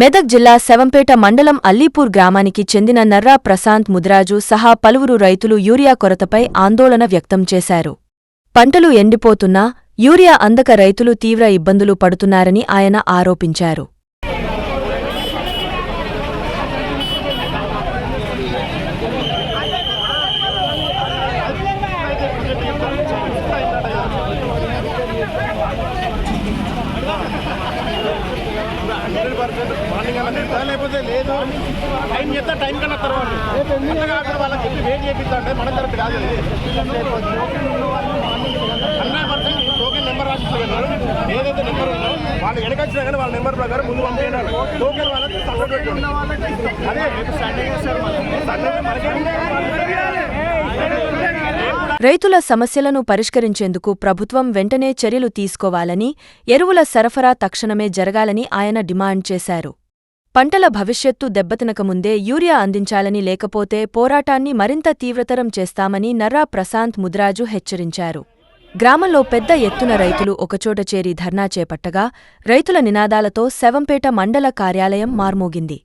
మెదక్ జిల్లా శవంపేట మండలం అల్లీపూర్ గ్రామానికి చెందిన నర్రా ప్రశాంత్ ముద్రాజు సహా పలువురు రైతులు యూరియా కొరతపై ఆందోళన వ్యక్తం చేశారు. పంటలు ఎండిపోతున్నా యూరియా అందక రైతులు తీవ్ర ఇబ్బందులు పడుతున్నారని ఆయన ఆరోపించారు. మార్నింగ్ అలా తింటా లేకపోతే లేదు. టైం చేస్తే టైం కన్నా తర్వాత. అక్కడ వాళ్ళకి చెప్పి వెయిట్ చేపిస్తా అంటే మన కరెక్ట్ కాదు. హండ్రెడ్ పర్సెంట్ టోకెన్ నెంబర్ రాసిస్తున్నారు. ఏదైతే నెంబర్ ఉందో వాళ్ళు వెనకొచ్చినా కానీ వాళ్ళ నెంబర్ ప్రకారం ముందు పంపించారు టోకెన్ వాళ్ళకి సపరేట్ అదే రైతుల సమస్యలను పరిష్కరించేందుకు ప్రభుత్వం వెంటనే చర్యలు తీసుకోవాలని ఎరువుల సరఫరా తక్షణమే జరగాలని ఆయన డిమాండ్ చేశారు. పంటల భవిష్యత్తు దెబ్బతినకముందే యూరియా అందించాలని లేకపోతే పోరాటాన్ని మరింత తీవ్రతరం చేస్తామని నర్రా ప్రశాంత్ ముద్రాజు హెచ్చరించారు. గ్రామంలో పెద్ద ఎత్తున రైతులు ఒకచోట చేరి ధర్నా చేపట్టగా రైతుల నినాదాలతో శవంపేట మండల కార్యాలయం మార్మోగింది.